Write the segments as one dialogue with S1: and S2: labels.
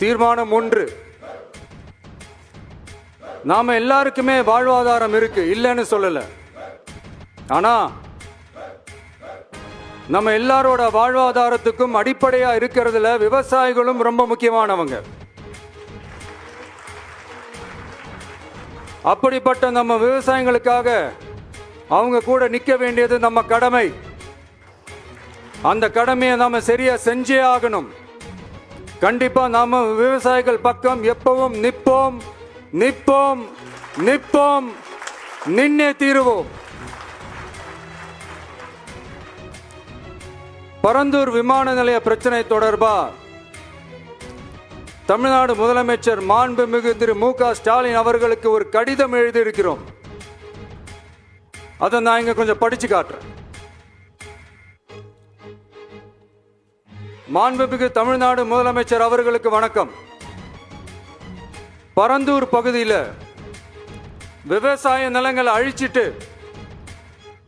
S1: தீர்மானம் ஒன்று. நாம எல்லாருக்குமே வாழ்வாதாரம் இருக்கு இல்லைன்னு சொல்லல. ஆனா நம்ம எல்லாரோட வாழ்வாதாரத்துக்கும் அடிப்படையா இருக்கிறதுல விவசாயிகளும் ரொம்ப முக்கியமானவங்க. அப்படிப்பட்ட நம்ம விவசாயிகளுக்காக அவங்க கூட நிற்க வேண்டியது நம்ம கடமை. அந்த கடமையை நாம சரியா செஞ்சே ஆகணும். கண்டிப்பா நாம விவசாயிகள் பக்கம் எப்பவும் நிற்போம் நிற்போம் நிற்போம் நின்னே தீருவோம். பரந்தூர் விமான நிலைய பிரச்சனை தொடர்பா? தமிழ்நாடு முதலமைச்சர் மாண்புமிகு திரு மு க ஸ்டாலின் அவர்களுக்கு ஒரு கடிதம் எழுதியிருக்கிறோம். அதை நான் இங்க கொஞ்சம் படிச்சு காட்டுறேன். மாண்புமிகு தமிழ்நாடு முதலமைச்சர் அவர்களுக்கு வணக்கம். பரந்தூர் பகுதியில் விவசாய நிலங்களை அழிச்சிட்டு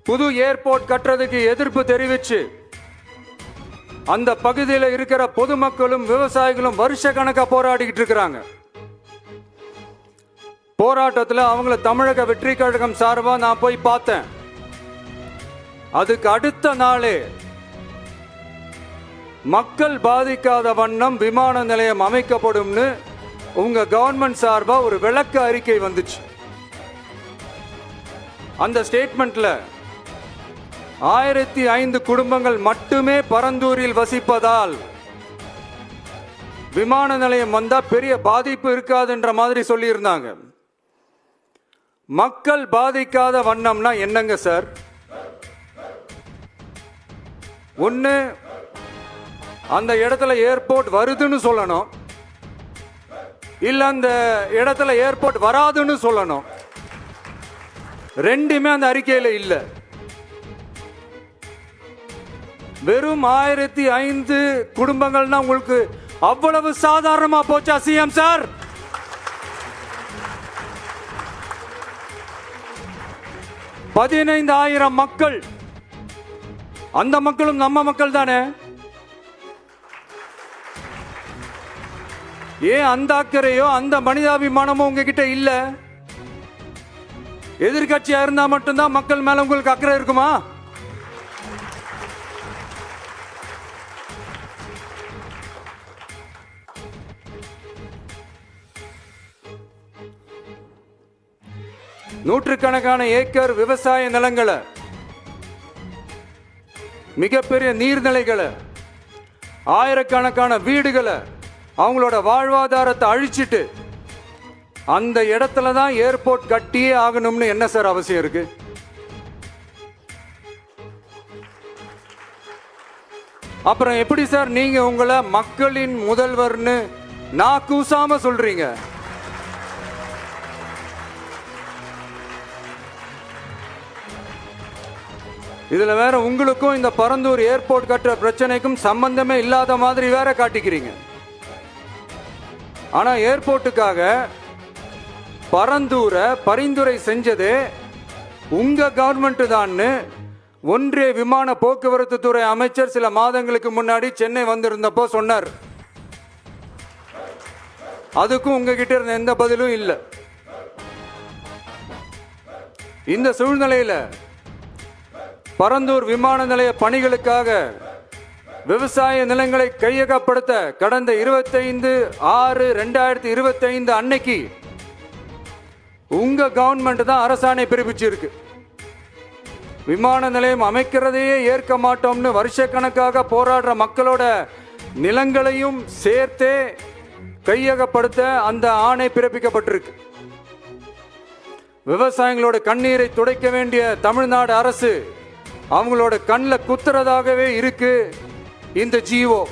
S1: புது ஏர்போர்ட் கட்டுறதுக்கு எதிர்ப்பு தெரிவிச்சு அந்த பகுதியில் இருக்கிற பொதுமக்களும் விவசாயிகளும் வருஷ கணக்காக போராடிக்கிட்டு இருக்கிறாங்க. போராட்டத்தில் அவங்கள தமிழக வெற்றி கழகம் சார்பாக நான் போய் பார்த்தேன். அதுக்கு அடுத்த நாளே மக்கள் பாதிக்காத வண்ணம் விமான நிலையம் அமைக்கப்படும்னு உங்க கவர்மெண்ட் சார்பா ஒரு விளக்க அறிக்கை வந்துச்சு. அந்த ஸ்டேட்மெண்ட்ல ஆயிரத்தி ஐந்து குடும்பங்கள் மட்டுமே பரந்தூரில் வசிப்பதால் விமான நிலையம் வந்தா பெரிய பாதிப்பு இருக்காதுன்ற மாதிரி சொல்லியிருந்தாங்க. மக்கள் பாதிக்காத வண்ணம்னா என்னங்க சார்? ஒன்று அந்த இடத்துல ஏர்போர்ட் வருதுன்னு சொல்லணும். இல்ல அந்த இடத்துல ஏர்போர்ட் வராதுன்னு சொல்லணும். ரெண்டுமே அந்த அறிக்கையில இல்ல. வெறும் ஆயிரத்தி ஐந்து குடும்பங்கள்னா உங்களுக்கு அவ்வளவு சாதாரணமா போச்சா சிஎம் சார் பதினைந்து ஆயிரம் மக்கள். அந்த மக்களும் நம்ம மக்கள் தானே? ஏன் அந்த அக்கறையோ அந்த மனிதாபிமானமோ உங்ககிட்ட இல்ல? எதிர்கட்சியா இருந்தா மட்டும்தான் மக்கள் மேல உங்களுக்கு அக்கறை இருக்குமா? நூற்றுக்கணக்கான ஏக்கர் விவசாய நிலங்களை மிகப்பெரிய நீர்நிலைகளை ஆயிரக்கணக்கான வீடுகளை அவங்களோட வாழ்வாதாரத்தை அழிச்சிட்டு அந்த இடத்துல தான் ஏர்போர்ட் கட்டியே ஆகணும்னு என்ன சார் அவசியம் இருக்கு? அப்புறம் எப்படி சார் நீங்க உங்களை மக்களின் முதல்வர்னு நான் கூசாம சொல்றீங்க? இதுல வேற உங்களுக்கும் இந்த பரந்தூர் ஏர்போர்ட் கட்டுற பிரச்சனைக்கும் சம்பந்தமே இல்லாத மாதிரி வேற காட்டிக்கிறீங்க. ஆனா ஏர்போர்ட்டுக்காக பரந்தூரை பரிந்துரை செஞ்சது உங்க கவர்மெண்ட் தான்னு ஒன்றிய விமான போக்குவரத்து துறை அமைச்சர் சில மாதங்களுக்கு முன்னாடி சென்னை வந்திருந்தப்போ சொன்னார். அதுக்கும் உங்ககிட்ட இருந்த எந்த பதிலும் இல்லை. இந்த சூழ்நிலையில பரந்தூர் விமான நிலைய பணிகளுக்காக விவசாய நிலங்களை கையகப்படுத்த கடந்த இருபத்தைந்து ஆறு ரெண்டாயிரத்தி இருபத்தைந்து அன்னைக்கு உங்க கவர்மெண்ட் தான் அரசாணை பிறப்பிச்சிருக்கு. விமான நிலையம் அமைக்கிறதையே ஏற்க மாட்டோம்னு வருஷக்கணக்காக போராடுற மக்களோட நிலங்களையும் சேர்த்தே கையகப்படுத்த அந்த ஆணை பிறப்பிக்கப்பட்டிருக்கு. விவசாயிகளோட கண்ணீரை துடைக்க வேண்டிய தமிழ்நாடு அரசு அவங்களோட கண்ணில் குத்துறதாகவே இருக்குது இந்த ஜீவோ.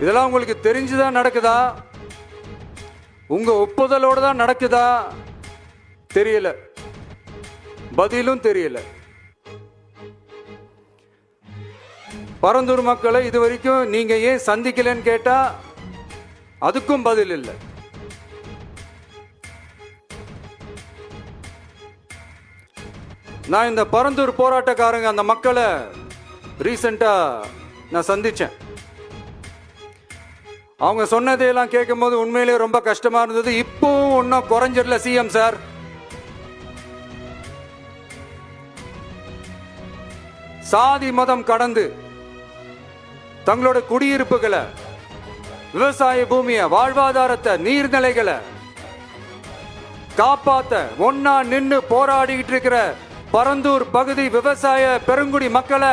S1: இதெல்லாம் உங்களுக்கு தெரிஞ்சுதான் நடக்குதா? உங்க ஒப்புதலோட தான் நடக்குதா? தெரியல. பதிலும் தெரியல. பரந்தூர் மக்களை இது வரைக்கும் நீங்க ஏன் சந்திக்கலன்னு கேட்டா அதுக்கும் பதில் இல்லை. நான் இந்த பரந்தூர் போராட்டக்காரங்க அந்த மக்களை ரீசெண்டாக நான் சந்தித்தேன் அவங்க சொன்னதையெல்லாம் கேட்கும்போது உண்மையிலேயே ரொம்ப கஷ்டமாக இருந்தது. இப்பவும் ஒன்றும் குறைஞ்சிடல சிஎம் சார் சாதி மதம் கடந்து தங்களோட குடியிருப்புகளை விவசாய பூமியை வாழ்வாதாரத்தை நீர்நிலைகளை காப்பாத்த ஒன்னா நின்று போராடிக்கிட்டு இருக்கிற பரந்தூர் பகுதி விவசாய பெருங்குடி மக்களை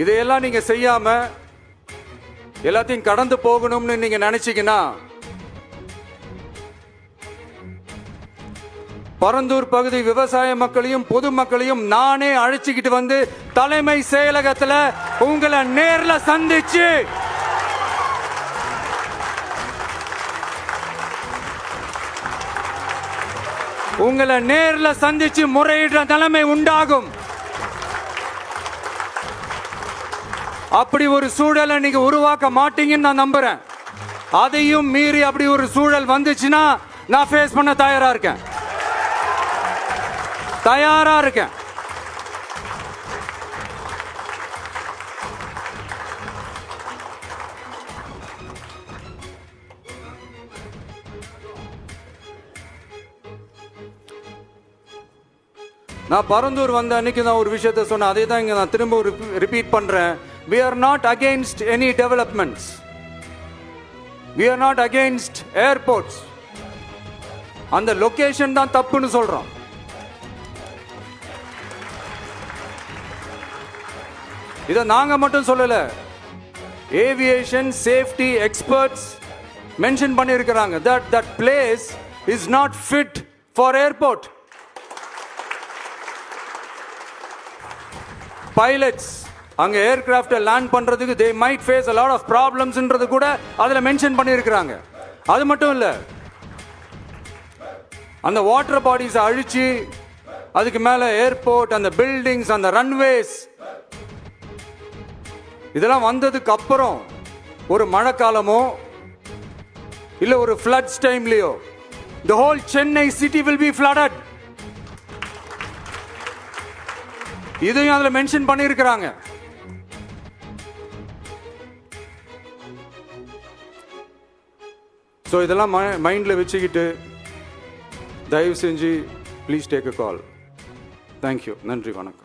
S1: இதையெல்லாம் நீங்க செய்யாம எல்லாத்தையும் கடந்து போகணும்னு நீங்க நினைச்சீங்கன்னா பரந்தூர் பகுதி விவசாய மக்களையும் பொதுமக்களையும் நானே அழைச்சிக்கிட்டு வந்து தலைமை செயலகத்துல உங்களை நேர்ல சந்திச்சு உங்களை நேர்ல சந்திச்சு முறையிடுற நிலைமை உண்டாகும். அப்படி ஒரு சூழலை நீங்க உருவாக்க மாட்டீங்கன்னு நான் நம்புறேன். அதையும் மீறி அப்படி ஒரு சூழல் வந்துச்சுன்னா நான் ஃபேஸ் பண்ண தயாரா இருக்கேன். தயாரா இருக்கேன். நான் பரந்தூர் வந்த அன்னைக்கு தான் ஒரு விஷயத்த சொன்னேன். அதே தான் இங்கே நான் திரும்ப ரிப்பீட் பண்ணுறேன் we are not against any developments we are not against airports அந்த லொகேஷன் தான் தப்புன்னு சொல்கிறோம் இதை நாங்கள் மட்டும் சொல்லலை. ஏவியேஷன் சேஃப்டி எக்ஸ்பர்ட்ஸ் மென்ஷன் பண்ணியிருக்கிறாங்க that that place is not fit for airport pilots அங்க ஏர்கிராஃப்டை லேண்ட் பண்றதுக்கு they might face a lot of ப்ராப்ளம்ஸ்ன்றது கூட அதுல மென்ஷன் பண்ணியிருக்கிறாங்க. அது மட்டும் இல்ல அந்த வாட்டர் பாடிஸை அழிச்சு அதுக்கு மேல ஏர்போர்ட் அந்த பில்டிங்ஸ் அந்த ரன்வேஸ் இதெல்லாம் வந்ததுக்கு அப்புறம் ஒரு மழைக்காலமோ இல்ல ஒரு floods டைம்லயோ the whole Chennai city will be flooded இதையும் அதுல மென்ஷன் பண்ணியிருக்கிறாங்க. ஸோ இதெல்லாம் மைண்டில் வச்சுக்கிட்டு தயவு செஞ்சு please take a call thank you நன்றி வணக்கம்.